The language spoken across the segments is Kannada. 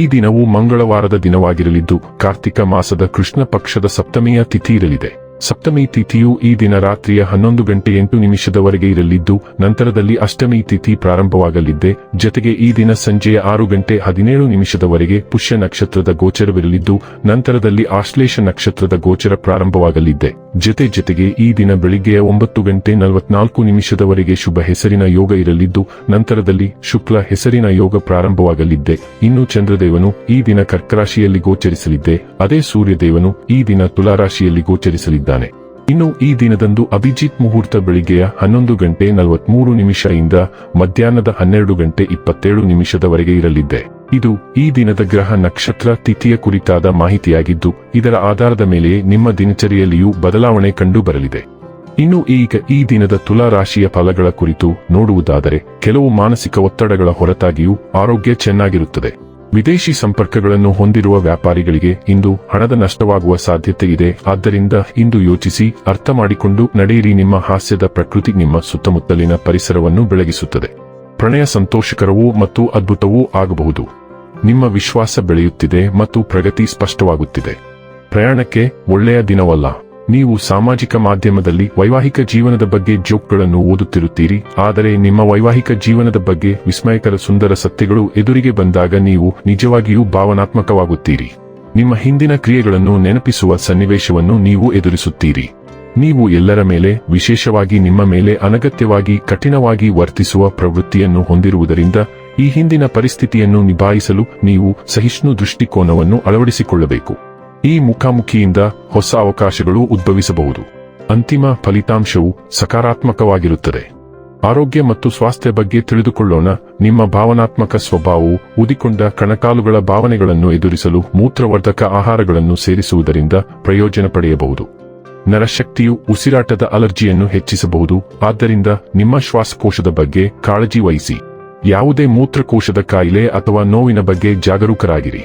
ಈ ದಿನವು ಮಂಗಳವಾರದ ದಿನವಾಗಿರಲಿದ್ದು ಕಾರ್ತಿಕ ಮಾಸದ ಕೃಷ್ಣ ಪಕ್ಷದ ಸಪ್ತಮಿಯ ತಿಥಿ ಇರಲಿದೆ. ಸಪ್ತಮಿ ತಿಥಿಯು ಈ ದಿನ ರಾತ್ರಿಯ ಹನ್ನೊಂದು ಗಂಟೆ ಎಂಟು ನಿಮಿಷದವರೆಗೆ ಇರಲಿದ್ದು, ನಂತರದಲ್ಲಿ ಅಷ್ಟಮಿ ತಿಥಿ ಪ್ರಾರಂಭವಾಗಲಿದ್ದೆ. ಜತೆಗೆ ಈ ದಿನ ಸಂಜೆಯ ಆರು ಗಂಟೆ ಹದಿನೇಳು ನಿಮಿಷದವರೆಗೆ ಪುಷ್ಯ ನಕ್ಷತ್ರದ ಗೋಚರವಿರಲಿದ್ದು, ನಂತರದಲ್ಲಿ ಆಶ್ಲೇಷ ನಕ್ಷತ್ರದ ಗೋಚರ ಪ್ರಾರಂಭವಾಗಲಿದ್ದೆ. ಜತೆ ಜತೆಗೆ ಈ ದಿನ ಬೆಳಿಗ್ಗೆಯ ಒಂಬತ್ತು ಗಂಟೆ ನಲವತ್ನಾಲ್ಕು ನಿಮಿಷದವರೆಗೆ ಶುಭ ಹೆಸರಿನ ಯೋಗ ಇರಲಿದ್ದು, ನಂತರದಲ್ಲಿ ಶುಕ್ಲ ಹೆಸರಿನ ಯೋಗ ಪ್ರಾರಂಭವಾಗಲಿದ್ದೆ. ಇನ್ನು ಚಂದ್ರದೇವನು ಈ ದಿನ ಕರ್ಕರಾಶಿಯಲ್ಲಿ ಗೋಚರಿಸಲಿದ್ದೆ. ಅದೇ ಸೂರ್ಯದೇವನು ಈ ದಿನ ತುಲಾರಾಶಿಯಲ್ಲಿ ಗೋಚರಿಸಲಿದ್ದಾನೆ ಇನ್ನು ಈ ದಿನದಂದು ಅಭಿಜಿತ್ ಮುಹೂರ್ತ ಬೆಳಿಗ್ಗೆಯ ಹನ್ನೊಂದು ಗಂಟೆ ನಲವತ್ಮೂರು ನಿಮಿಷದಿಂದ ಮಧ್ಯಾಹ್ನದ ಹನ್ನೆರಡು ಗಂಟೆ ಇಪ್ಪತ್ತೇಳು ನಿಮಿಷದವರೆಗೆ ಇರಲಿದ್ದೆ ಇದು ಈ ದಿನದ ಗ್ರಹ ನಕ್ಷತ್ರ ತಿಥಿಯ ಕುರಿತಾದ ಮಾಹಿತಿಯಾಗಿದ್ದು, ಇದರ ಆಧಾರದ ಮೇಲೆ ನಿಮ್ಮ ದಿನಚರಿಯಲ್ಲಿಯೂ ಬದಲಾವಣೆ ಕಂಡು ಬರಲಿದೆ ಇನ್ನು ಈಗ ಈ ದಿನದ ತುಲಾ ರಾಶಿಯ ಫಲಗಳ ಕುರಿತು ನೋಡುವುದಾದರೆ, ಕೆಲವು ಮಾನಸಿಕ ಒತ್ತಡಗಳ ಹೊರತಾಗಿಯೂ ಆರೋಗ್ಯ ಚೆನ್ನಾಗಿರುತ್ತದೆ. ವಿದೇಶಿ ಸಂಪರ್ಕಗಳನ್ನು ಹೊಂದಿರುವ ವ್ಯಾಪಾರಿಗಳಿಗೆ ಇಂದು ಹಣದ ನಷ್ಟವಾಗುವ ಸಾಧ್ಯತೆ ಇದೆ. ಆದ್ದರಿಂದ ಇಂದು ಯೋಚಿಸಿ, ಅರ್ಥ ಮಾಡಿಕೊಂಡು ನಡೆಯಿರಿ. ನಿಮ್ಮ ಹಾಸ್ಯದ ಪ್ರಕೃತಿ ನಿಮ್ಮ ಸುತ್ತಮುತ್ತಲಿನ ಪರಿಸರವನ್ನು ಬೆಳಗಿಸುತ್ತದೆ. ಪ್ರಣಯ ಸಂತೋಷಕರವೂ ಮತ್ತು ಅದ್ಭುತವೂ ಆಗಬಹುದು. ನಿಮ್ಮ ವಿಶ್ವಾಸ ಬೆಳೆಯುತ್ತಿದೆ ಮತ್ತು ಪ್ರಗತಿ ಸ್ಪಷ್ಟವಾಗುತ್ತಿದೆ. ಪ್ರಯಾಣಕ್ಕೆ ಒಳ್ಳೆಯ ದಿನವಲ್ಲ. ನೀವು ಸಾಮಾಜಿಕ ಮಾಧ್ಯಮದಲ್ಲಿ ವೈವಾಹಿಕ ಜೀವನದ ಬಗ್ಗೆ ಜೋಕ್ಗಳನ್ನು ಓದುತ್ತಿರುತ್ತೀರಿ. ಆದರೆ ನಿಮ್ಮ ವೈವಾಹಿಕ ಜೀವನದ ಬಗ್ಗೆ ವಿಸ್ಮಯಕರ ಸುಂದರ ಸತ್ಯಗಳು ಎದುರಿಗೆ ಬಂದಾಗ ನೀವು ನಿಜವಾಗಿಯೂ ಭಾವನಾತ್ಮಕವಾಗುತ್ತೀರಿ. ನಿಮ್ಮ ಹಿಂದಿನ ಕ್ರಿಯೆಗಳನ್ನು ನೆನಪಿಸುವ ಸನ್ನಿವೇಶವನ್ನು ನೀವು ಎದುರಿಸುತ್ತೀರಿ. ನೀವು ಎಲ್ಲರ ಮೇಲೆ, ವಿಶೇಷವಾಗಿ ನಿಮ್ಮ ಮೇಲೆ ಅನಗತ್ಯವಾಗಿ, ಕಠಿಣವಾಗಿ ವರ್ತಿಸುವ ಪ್ರವೃತ್ತಿಯನ್ನು ಹೊಂದಿರುವುದರಿಂದ ಈ ಹಿಂದಿನ ಪರಿಸ್ಥಿತಿಯನ್ನು ನಿಭಾಯಿಸಲು ನೀವು ಸಹಿಷ್ಣು ದೃಷ್ಟಿಕೋನವನ್ನು ಅಳವಡಿಸಿಕೊಳ್ಳಬೇಕು. ಈ ಮುಖಾಮುಖಿಯಿಂದ ಹೊಸ ಅವಕಾಶಗಳು ಉದ್ಭವಿಸಬಹುದು. ಅಂತಿಮ ಫಲಿತಾಂಶವು ಸಕಾರಾತ್ಮಕವಾಗಿರುತ್ತದೆ. ಆರೋಗ್ಯ ಮತ್ತು ಸ್ವಾಸ್ಥ್ಯ ಬಗ್ಗೆ ತಿಳಿದುಕೊಳ್ಳೋಣ. ನಿಮ್ಮ ಭಾವನಾತ್ಮಕ ಸ್ವಭಾವವು ಉದಿಕೊಂಡ ಕಣಕಾಲುಗಳ ಭಾವನೆಗಳನ್ನು ಎದುರಿಸಲು ಮೂತ್ರವರ್ಧಕ ಆಹಾರಗಳನ್ನು ಸೇರಿಸುವುದರಿಂದ ಪ್ರಯೋಜನ ಪಡೆಯಬಹುದು. ನರಶಕ್ತಿಯು ಉಸಿರಾಟದ ಅಲರ್ಜಿಯನ್ನು ಹೆಚ್ಚಿಸಬಹುದು. ಆದ್ದರಿಂದ ನಿಮ್ಮ ಶ್ವಾಸಕೋಶದ ಬಗ್ಗೆ ಕಾಳಜಿ ವಹಿಸಿ. ಯಾವುದೇ ಮೂತ್ರಕೋಶದ ಕಾಯಿಲೆ ಅಥವಾ ನೋವಿನ ಬಗ್ಗೆ ಜಾಗರೂಕರಾಗಿರಿ.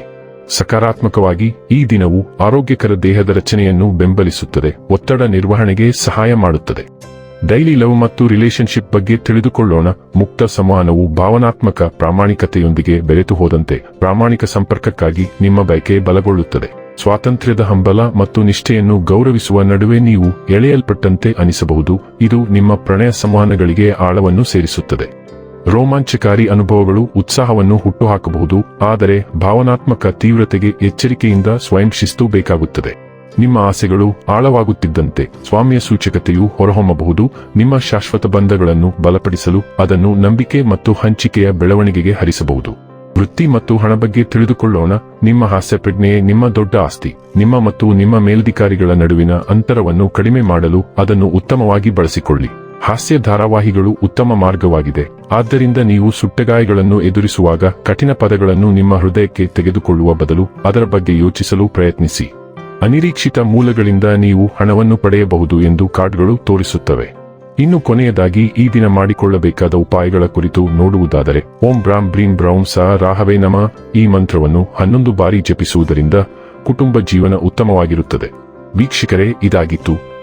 ಸಕಾರಾತ್ಮಕವಾಗಿ ಈ ದಿನವು ಆರೋಗ್ಯಕರ ದೇಹದ ರಚನೆಯನ್ನು ಬೆಂಬಲಿಸುತ್ತದೆ, ಒತ್ತಡ ನಿರ್ವಹಣೆಗೆ ಸಹಾಯ ಮಾಡುತ್ತದೆ. ಡೈಲಿ ಲವ್ ಮತ್ತು ರಿಲೇಶನ್ಶಿಪ್ ಬಗ್ಗೆ ತಿಳಿದುಕೊಳ್ಳೋಣ, ಮುಕ್ತ ಸಂವಹನವು ಭಾವನಾತ್ಮಕ ಪ್ರಾಮಾಣಿಕತೆಯೊಂದಿಗೆ ಬೆರೆತು ಹೋದಂತೆ ಪ್ರಾಮಾಣಿಕ ಸಂಪರ್ಕಕ್ಕಾಗಿ ನಿಮ್ಮ ಬಯಕೆ ಬಲಗೊಳ್ಳುತ್ತದೆ. ಸ್ವಾತಂತ್ರ್ಯದ ಹಂಬಲ ಮತ್ತು ನಿಷ್ಠೆಯನ್ನು ಗೌರವಿಸುವ ನಡುವೆ ನೀವು ಎಳೆಯಲ್ಪಟ್ಟಂತೆ ಅನಿಸಬಹುದು, ಇದು ನಿಮ್ಮ ಪ್ರಣಯ ಸಂವಹನಗಳಿಗೆ ಆಳವನ್ನು ಸೇರಿಸುತ್ತದೆ. ರೋಮಾಂಚಕಾರಿ ಅನುಭವಗಳು ಉತ್ಸಾಹವನ್ನು ಹುಟ್ಟುಹಾಕಬಹುದು, ಆದರೆ ಭಾವನಾತ್ಮಕ ತೀವ್ರತೆಗೆ ಎಚ್ಚರಿಕೆಯಿಂದ ಸ್ವಯಂ ಶಿಸ್ತು ಬೇಕಾಗುತ್ತದೆ. ನಿಮ್ಮ ಆಸೆಗಳು ಆಳವಾಗುತ್ತಿದ್ದಂತೆ ಸ್ವಾಮ್ಯ ಸೂಚಕತೆಯು ಹೊರಹೊಮ್ಮಬಹುದು, ನಿಮ್ಮ ಶಾಶ್ವತ ಬಂಧಗಳನ್ನು ಬಲಪಡಿಸಲು ಅದನ್ನು ನಂಬಿಕೆ ಮತ್ತು ಹಂಚಿಕೆಯ ಬೆಳವಣಿಗೆಗೆ ಹರಿಸಬಹುದು. ವೃತ್ತಿ ಮತ್ತು ಹಣ ಬಗ್ಗೆ ತಿಳಿದುಕೊಳ್ಳೋಣ, ನಿಮ್ಮ ಹಾಸ್ಯ ಪ್ರಜ್ಞೆಯೇ ನಿಮ್ಮ ದೊಡ್ಡ ಆಸ್ತಿ, ನಿಮ್ಮ ಮತ್ತು ನಿಮ್ಮ ಮೇಲಧಿಕಾರಿಗಳ ನಡುವಿನ ಅಂತರವನ್ನು ಕಡಿಮೆ ಮಾಡಲು ಅದನ್ನು ಉತ್ತಮವಾಗಿ ಬಳಸಿಕೊಳ್ಳಿ. ಹಾಸ್ಯ ಧಾರಾವಾಹಿಗಳು ಉತ್ತಮ ಮಾರ್ಗವಾಗಿದೆ. ಆದ್ದರಿಂದ ನೀವು ಸುಟ್ಟಗಾಯಗಳನ್ನು ಎದುರಿಸುವಾಗ ಕಠಿಣ ಪದಗಳನ್ನು ನಿಮ್ಮ ಹೃದಯಕ್ಕೆ ತೆಗೆದುಕೊಳ್ಳುವ ಬದಲು ಅದರ ಬಗ್ಗೆ ಯೋಚಿಸಲು ಪ್ರಯತ್ನಿಸಿ. ಅನಿರೀಕ್ಷಿತ ಮೂಲಗಳಿಂದ ನೀವು ಹಣವನ್ನು ಪಡೆಯಬಹುದು ಎಂದು ಕಾರ್ಡ್ಗಳು ತೋರಿಸುತ್ತವೆ. ಇನ್ನು ಕೊನೆಯದಾಗಿ ಈ ದಿನ ಮಾಡಿಕೊಳ್ಳಬೇಕಾದ ಉಪಾಯಗಳ ಕುರಿತು ನೋಡುವುದಾದರೆ, ಓಂ ಬ್ರಾಂ ಬ್ರೀಂ ಬ್ರೌನ್ ಸ ರಾಹವೇ ನಮ. ಈ ಮಂತ್ರವನ್ನು ಹನ್ನೊಂದು ಬಾರಿ ಜಪಿಸುವುದರಿಂದ ಕುಟುಂಬ ಜೀವನ ಉತ್ತಮವಾಗಿರುತ್ತದೆ. ವೀಕ್ಷಕರೇ, ಇದಾಗಿತ್ತು